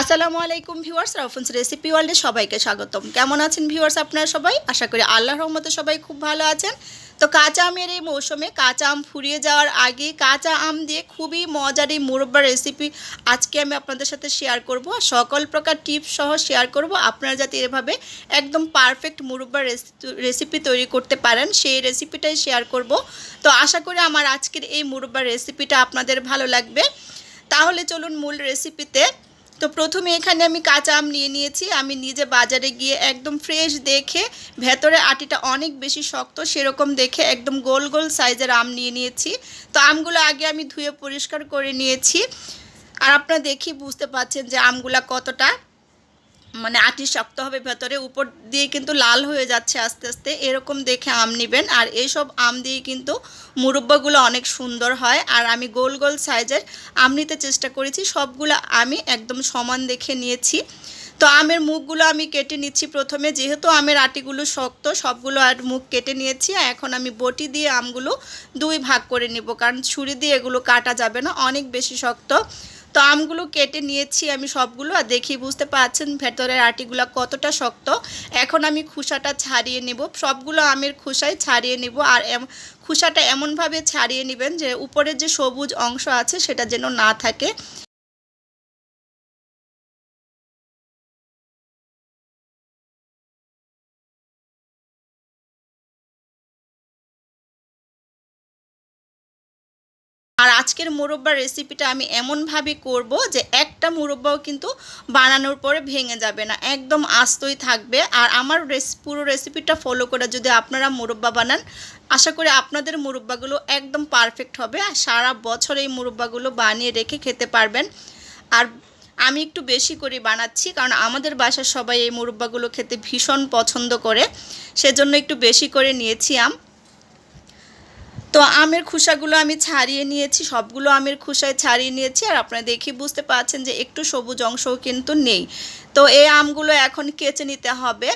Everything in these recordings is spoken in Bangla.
আসসালামু আলাইকুম ভিউয়ার্স রাউফন্স রেসিপি ওয়ার্ল্ডে সবাইকে স্বাগতম। কেমন আছেন ভিউয়ার্স আপনারা সবাই? আশা করি আল্লাহ রহমতে সবাই খুব ভালো আছেন। তো কাঁচা আমের এই মৌসুমে কাঁচা আম ফুরিয়ে যাওয়ার আগে কাঁচা আম দিয়ে খুবই মজার এই মুরব্বার রেসিপি আজকে আমি আপনাদের সাথে শেয়ার করব সকল প্রকার টিপস সহ শেয়ার করব। আপনারা যাতে এভাবে একদম পারফেক্ট মুরব্বার রেসিপি তৈরি করতে পারেন, সেই রেসিপিটাই শেয়ার করব। তো আশা করি আমার আজকের এই মুরব্বার রেসিপিটা আপনাদের ভালো লাগবে। তাহলে চলুন মূল রেসিপিতে তো প্রথমে এখানে আমি কাঁচা আম নিয়ে নিয়েছি। আমি নিজে বাজারে গিয়ে একদম ফ্রেশ দেখে ভেতরে আটিটা অনেক বেশি শক্ত, সেরকম দেখে একদম গোল গোল সাইজের আম নিয়ে নিয়েছি। তো আমগুলো আগে আমি ধুয়ে পরিষ্কার করে নিয়েছি। আর আপনারা দেখি বুঝতে পারছেন যে আমগুলা কতটা মানে আটি শক্ত হবে ভেতরে, উপর দিয়ে কিন্তু লাল হয়ে যাচ্ছে আস্তে আস্তে। এরকম দেখে আম নেবেন। আর এইসব আম দিয়ে কিন্তু মুরব্বাগুলো অনেক সুন্দর হয়। আর আমি গোল গোল সাইজের আম নিতে চেষ্টা করেছি। সবগুলো আমি একদম সমান দেখে নিয়েছি। তো আমের মুখগুলো আমি কেটে নিচ্ছি প্রথমে। যেহেতু আমের আটিগুলো শক্ত, সবগুলো আর মুখ কেটে নিয়েছি। এখন আমি বটি দিয়ে আমগুলো দুই ভাগ করে নিব। কারণ ছুরি দিয়ে এগুলো কাটা যাবে না, অনেক বেশি শক্ত। তো আমগুলো কেটে নিয়েছি আমি সবগুলো, আর দেখি বুঝতে পারছেন ভেতরের আটিগুলো কতটা শক্ত। এখন আমি খুসাটা ছাড়িয়ে নেব, সবগুলো আমের খুসাই ছাড়িয়ে নেব, আর খুসাটা এমনভাবে ছাড়িয়ে নেবেন যে উপরের যে সবুজ অংশ আছে সেটা যেন না থাকে। আর আজকের মুরব্বার রেসিপিটা আমি এমনভাবে করব যে একটা মুরব্বাও কিন্তু বানানোর পরে ভেঙে যাবে না, একদম আস্তই থাকবে। আর আমার পুরো রেসিপিটা ফলো করে যদি আপনারা মুরব্বা বানান, আশা করি আপনাদের মুরব্বাগুলো একদম পারফেক্ট হবে। আর সারা বছর এই মুরব্বাগুলো বানিয়ে রেখে খেতে পারবেন। আর আমি একটু বেশি করে বানাচ্ছি, কারণ আমাদের বাসার সবাই এই মুরব্বাগুলো খেতে ভীষণ পছন্দ করে। সেজন্য একটু বেশি করে নিয়েছি আম। তো আমের খোসাগুলো আমি ছাড়িয়ে নিয়েছি, সবগুলো আমের খোসায় ছাড়িয়ে নিয়েছি আর আপনারা দেখি বুঝতে পারছেন যে একটু সবুজ অংশও কিন্তু নেই। তো এই আমগুলো এখন কেচে নিতে হবে।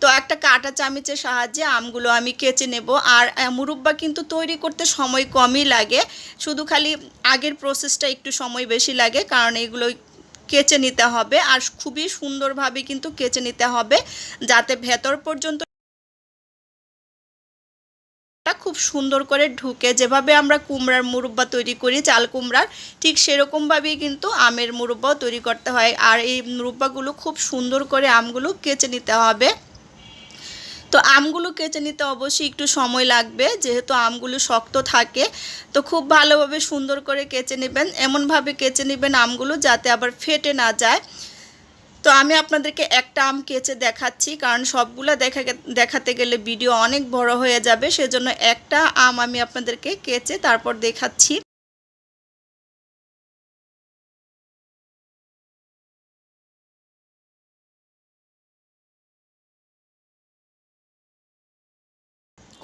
তো একটা কাটা চামিচের সাহায্যে আমগুলো আমি কেচে নেব আর মুরব্বা কিন্তু তৈরি করতে সময় কমই লাগে। শুধু খালি আগের প্রসেসটা একটু সময় বেশি লাগে কারণ এগুলো কেচে নিতে হবে আর খুবই সুন্দরভাবে কিন্তু কেচে নিতে হবে যাতে ভেতর পর্যন্ত সুন্দর করে ঢুকে, যেভাবে আমরা কুমড়ার মুরব্বা তৈরি করি, চাল কুমড়ার, ঠিক সেরকমভাবেই কিন্তু আমের মুরব্বাও তৈরি করতে হয়। আর এই মুরব্বাগুলো খুব সুন্দর করে আমগুলো কেচে নিতে হবে। তো আমগুলো কেচে নিতে অবশ্যই একটু সময় লাগবে, যেহেতু আমগুলো শক্ত থাকে। তো খুব ভালোভাবে সুন্দর করে কেচে নেবেন। এমনভাবে কেচে নেবেন আমগুলো যাতে আবার ফেটে না যায়। তো আমি আপনাদেরকে একটা আম কেচে দেখাচ্ছি, কারণ সবগুলো দেখা দেখাতে গেলে ভিডিও অনেক বড় হয়ে যাবে, সেজন্য একটা আম আমি আপনাদেরকে কেচে তারপর দেখাচ্ছি।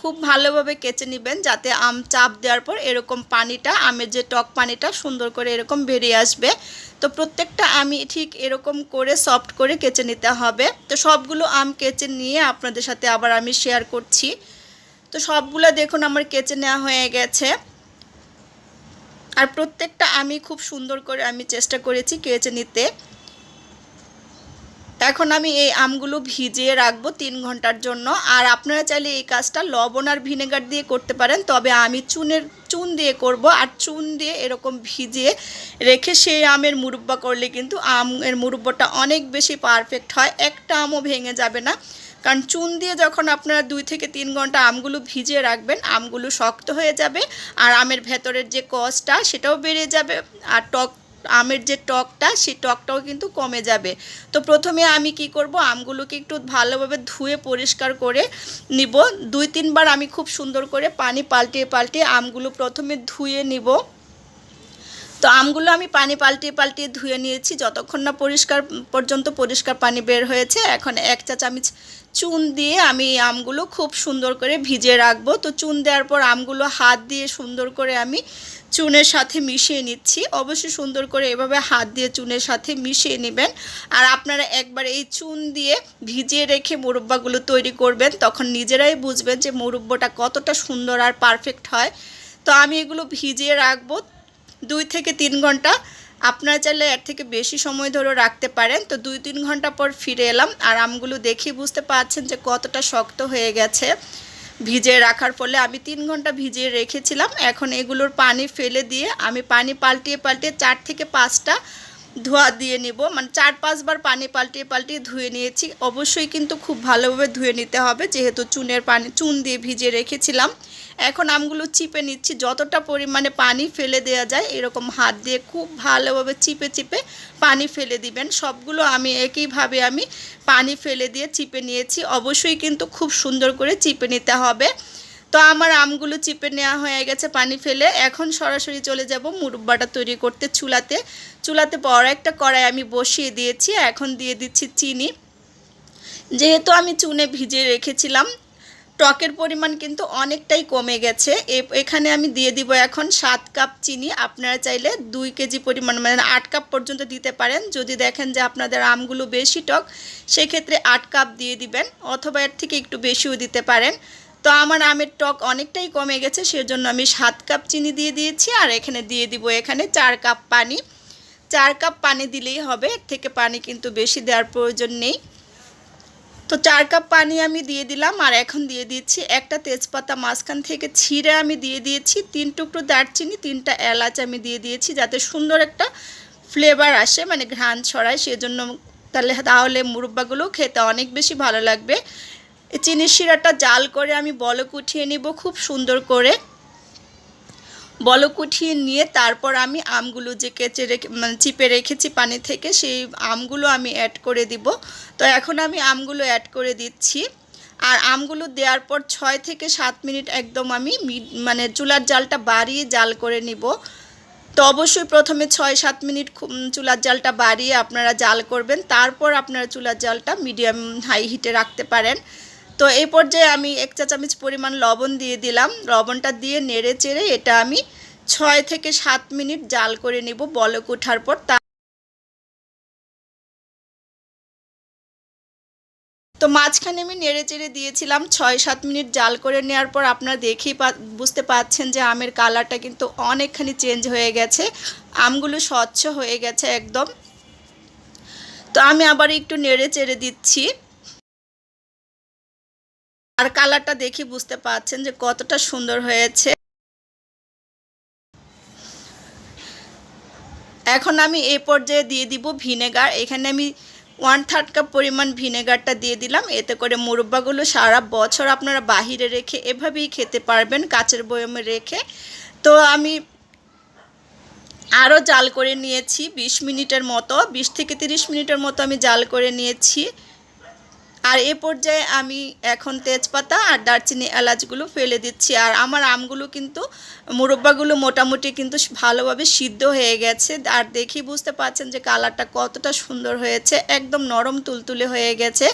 খুব ভালোভাবে কেচে নেবেন যাতে আম চাপ দেওয়ার পর এরকম পানিটা, আমের যে টক পানিটা সুন্দর করে এরকম বেরিয়ে আসবে। তো প্রত্যেকটা আমি ঠিক এরকম করে সফট করে কেচে নিতে হবে। তো সবগুলো আম কেচে নিয়ে আপনাদের সাথে আবার আমি শেয়ার করছি। তো সবগুলো দেখুন আমার কেচে নেওয়া হয়ে গেছে। আর প্রত্যেকটা আমি খুব সুন্দর করে আমি চেষ্টা করেছি কেচে নিতে। এখন আমি এই আমগুলো ভিজিয়ে রাখব তিন ঘণ্টার জন্য। আর আপনারা চাইলে এই কাজটা লবণ আর ভিনেগার দিয়ে করতে পারেন, তবে আমি চুনের, চুন দিয়ে করব। আর চুন দিয়ে এরকম ভিজিয়ে রেখে সেই আমের মুরব্বা করলে কিন্তু আমের মুরব্বাটা অনেক বেশি পারফেক্ট হয়। একটা আমও ভেঙে যাবে না। কারণ চুন দিয়ে যখন আপনারা দুই থেকে তিন ঘণ্টা আমগুলো ভিজিয়ে রাখবেন, আমগুলো শক্ত হয়ে যাবে আর আমের ভেতরের যে কসটা সেটাও বেড়ে যাবে। আর টক আমের যে টকটা, সেই টকটাও কিন্তু কমে যাবে। তো প্রথমে আমি কি করব? আমগুলোকে একটু ভালোভাবে ধুয়ে পরিষ্কার করে নিব। দুই, তিনবার আমি খুব সুন্দর করে পানি পাল্টিয়ে পাল্টিয়ে আমগুলো প্রথমে ধুয়ে নিব। তো আমগুলো আমি পানি পাল্টিয়ে পাল্টিয়ে ধুয়ে নিয়েছি। যতক্ষণ না পরিষ্কার, পর্যন্ত পরিষ্কার পানি বের হয়েছে, এখন এক চা চামচ চুন দিয়ে আমি আমগুলো খুব সুন্দর করে ভিজে রাখব। তো চুন দেওয়ার পর আমগুলো হাত দিয়ে সুন্দর করে আমি চুনের সাথে মিশিয়ে নিচ্ছি। অবশ্যই সুন্দর করে এভাবে হাত দিয়ে চুনের সাথে মিশিয়ে নেবেন। আর আপনারা একবার এই চুন দিয়ে ভিজিয়ে রেখে মুরব্বাগুলো তৈরি করবেন, তখন নিজেরাই বুঝবেন যে মুরব্বটা কতটা সুন্দর আর পারফেক্ট হয়। তো আমি এগুলো ভিজিয়ে রাখব। দুই থেকে তিন ঘণ্টা। আপনারা চাইলে এর থেকে বেশি সময় ধরে রাখতে পারেন। তো দুই তিন ঘণ্টা পর ফিরে এলাম। আর আমগুলো দেখেই বুঝতে পারছেন যে কতটা শক্ত হয়ে গেছে। ভিজিয়ে রাখার ফলে আমি তিন ঘণ্টা ভিজিয়ে রেখেছিলাম। এখন এগুলোর পানি ফেলে দিয়ে আমি পানি পাল্টিয়ে পাল্টিয়ে চার থেকে পাঁচটা ধোয়া দিয়ে নিব। মানে চার পাঁচবার পানি পাল্টিয়ে পাল্টিয়ে ধুয়ে নিয়েছি। অবশ্যই কিন্তু খুব ভালোভাবে ধুয়ে নিতে হবে। যেহেতু চুনের পানি, চুন দিয়ে ভিজিয়ে রেখেছিলাম। এখন আমগুলো চিপে নিচ্ছি। যতটা পরিমাণে পানি ফেলে দেওয়া যায়, এরকম হাত দিয়ে খুব ভালোভাবে চিপে চিপে পানি ফেলে দিবেন। সবগুলো আমি একইভাবে আমি পানি ফেলে দিয়ে চিপে নিয়েছি। অবশ্যই কিন্তু খুব সুন্দর করে চিপে নিতে হবে। তো আমার আমগুলো চিপে নেওয়া হয়ে গেছে, পানি ফেলে। এখন সরাসরি চলে যাব মুরব্বাটা তৈরি করতে চুলাতে। চুলাতে বড় একটা কড়াই আমি বসিয়ে দিয়েছি, এখন দিয়ে দিচ্ছি চিনি। যেহেতু আমি চুনে ভিজিয়ে রেখেছিলাম, টকের পরিমাণ কিন্তু অনেকটাই কমে গেছে। এখানে আমি দিয়ে দিব এখন সাত কাপ চিনি। আপনারা চাইলে দুই কেজি পরিমাণ মানে আট কাপ পর্যন্ত দিতে পারেন। যদি দেখেন যে আপনাদের আমগুলো বেশি টক, সেক্ষেত্রে আট কাপ দিয়ে দিবেন, অথবা এর থেকে একটু বেশিও দিতে পারেন। তো আমার আমের টক অনেকটাই কমে গেছে, সেজন্য আমি সাত কাপ চিনি দিয়ে দিয়েছি, আর এখানে দিয়ে দিব এখানে চার কাপ পানি। চার কাপ পানি দিলেই হবে, এর থেকে পানি কিন্তু বেশি দেওয়ার প্রয়োজন নেই। তো চার কাপ পানি আমি দিয়ে দিলাম, আর এখন দিয়ে দিচ্ছি একটা তেজপাতা, মাঝখান থেকে ছিঁড়ে আমি দিয়ে দিয়েছি তিন টুকরো দারচিনি, তিনটা এলাচ আমি দিয়ে দিয়েছি যাতে সুন্দর একটা ফ্লেভার আসে মানে ঘ্রাণ ছড়ায়, সেজন্য তাহলে তাহলে মুরব্বাগুলো খেতে অনেক বেশি ভালো লাগবে। চিনির শিরাটা জাল করে আমি বলক উঠিয়ে নিব খুব সুন্দর করে। বলক উঠিয়ে নিয়ে তারপর আমি আমগুলো যে কেচে রেখে মানে চিপে রেখেছি পানি থেকে, সেই আমগুলো আমি অ্যাড করে দিব। তো এখন আমি আমগুলো অ্যাড করে দিচ্ছি। আর আমগুলো দেওয়ার পর ছয় থেকে সাত মিনিট একদম আমি মানে চুলার জালটা বাড়িয়ে জাল করে নিব। তো অবশ্যই প্রথমে ছয় সাত মিনিট চুলার জালটা বাড়িয়ে আপনারা জাল করবেন। তারপর আপনারা চুলার জালটা মিডিয়াম হাই হিটে রাখতে পারেন। তো এই পর্যায়ে আমি এক চা চামচ পরিমাণ লবণ দিয়ে দিলাম। লবণটা দিয়ে নেড়ে চেড়ে এটা আমি ছয় থেকে সাত মিনিট জাল করে নিব বলক ওঠার পর। তা তো মাঝখানে আমি নেড়ে চেড়ে দিয়েছিলাম ছয় সাত মিনিট জাল করে নেওয়ার পর আপনারা দেখেই বুঝতে পাচ্ছেন যে আমের কালারটা কিন্তু অনেকখানি চেঞ্জ হয়ে গেছে। আমগুলো স্বচ্ছ হয়ে গেছে একদম। তো আমি আবার একটু নেড়ে চেড়ে দিচ্ছি। আর কালারটা দেখি বুঝতে পাচ্ছেন যে কতটা সুন্দর হয়েছে। এখন আমি এ পর্যায়ে দিয়ে দিব ভিনেগার। এখানে আমি ওয়ান থার্ড কাপ পরিমাণ ভিনেগারটা দিয়ে দিলাম। এতে করে মুরব্বাগুলো সারা বছর আপনারা বাহিরে রেখে এভাবেই খেতে পারবেন, কাচের বয়মে রেখে। তো আমি আরও জাল করে নিয়েছি ২০ মিনিটের মতো ২০ থেকে ৩০ মিনিটের মতো আমি জাল করে নিয়েছি। আর এ পর্যায়ে আমি এখন তেজপাতা আর দারচিনি এলাচগুলো ফেলে দিচ্ছি। আর আমার আমগুলো কিন্তু, মুরব্বাগুলো মোটামুটি কিন্তু ভালোভাবে সিদ্ধ হয়ে গেছে। আর দেখি বুঝতে পাচ্ছেন যে কালারটা কতটা সুন্দর হয়েছে, একদম নরম তুলতুলে হয়ে গেছে।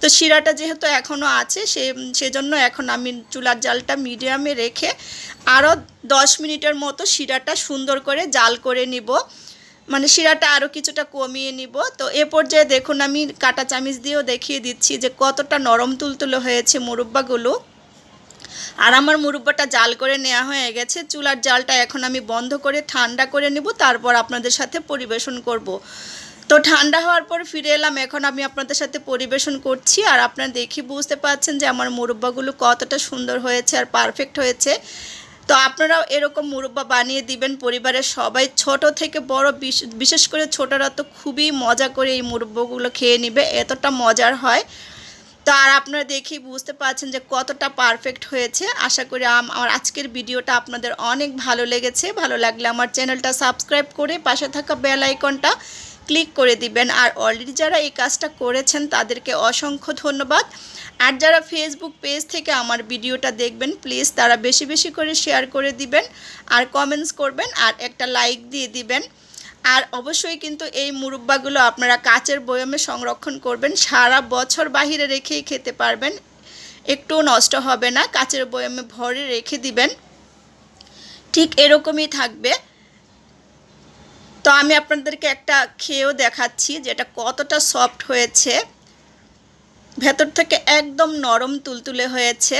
তো শিরাটা যেহেতু এখনও আছে, সে, সেজন্য এখন আমি চুলার জালটা মিডিয়ামে রেখে আরও দশ মিনিটের মতো শিরাটা সুন্দর করে জাল করে নিব। মানে শিরাটা আরও কিছুটা কমিয়ে নিব। তো এ পর্যায়ে দেখুন, আমি কাটা চামিচ দিয়েও দেখিয়ে দিচ্ছি যে কতটা নরম তুলতুলো হয়েছে মুরব্বাগুলো। আর আমার মুরব্বাটা জাল করে নেওয়া হয়ে গেছে। চুলার জালটা এখন আমি বন্ধ করে ঠান্ডা করে নেব, তারপর আপনাদের সাথে পরিবেশন করব। তো ঠান্ডা হওয়ার পর ফিরে এলাম, এখন আমি আপনাদের সাথে পরিবেশন করছি। আর আপনারা দেখি বুঝতে পাচ্ছেন যে আমার মুরব্বাগুলো কতটা সুন্দর হয়েছে আর পারফেক্ট হয়েছে। তো আপনারাও এরকম মুরব্বা বানিয়ে দিবেন পরিবারের সবাই। ছোট থেকে বড় বিশেষ করে ছোটরা তো খুবই মজা করে এই মুরব্বগুলো খেয়ে নিবে, এতটা মজার হয়। তো আর আপনারা দেখি বুঝতে পারছেন যে কতটা পারফেক্ট হয়েছে। আশা করি আমার আজকের ভিডিওটা আপনাদের অনেক ভালো লেগেছে। ভালো লাগলে আমার চ্যানেলটা সাবস্ক্রাইব করে পাশে থাকা বেল আইকনটা ক্লিক করে দিবেন। আর অলরেডি যারা এই কাজটা করেছেন, তাদেরকে অসংখ্য ধন্যবাদ। আর যারা ফেসবুক পেজ থেকে আমার ভিডিওটা দেখবেন প্লিজ তারা বেশি বেশি করে শেয়ার করে দিবেন আর কমেন্টস করবেন আর একটা লাইক দিয়ে দিবেন। আর অবশ্যই কিন্তু এই মুরব্বাগুলো আপনারা কাচের বয়মে সংরক্ষণ করবেন। সারা বছর বাহিরে রেখেই খেতে পারবেন। একটু নষ্ট হবে না। কাচের বয়মে ভরে রেখে দিবেন। ঠিক এরকমই থাকবে। তো আমি আপনাদেরকে একটা খেয়েও দেখাচ্ছি যেটা কতটা সফট হয়েছে। ভেতর থেকে একদম নরম তুলতুলে হয়েছে।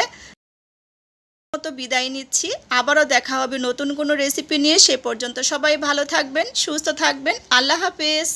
মতো বিদায় নিচ্ছি। আবারও দেখা হবে নতুন কোনো রেসিপি নিয়ে। সে পর্যন্ত সবাই ভালো থাকবেন, সুস্থ থাকবেন। আল্লাহ হাফেজ।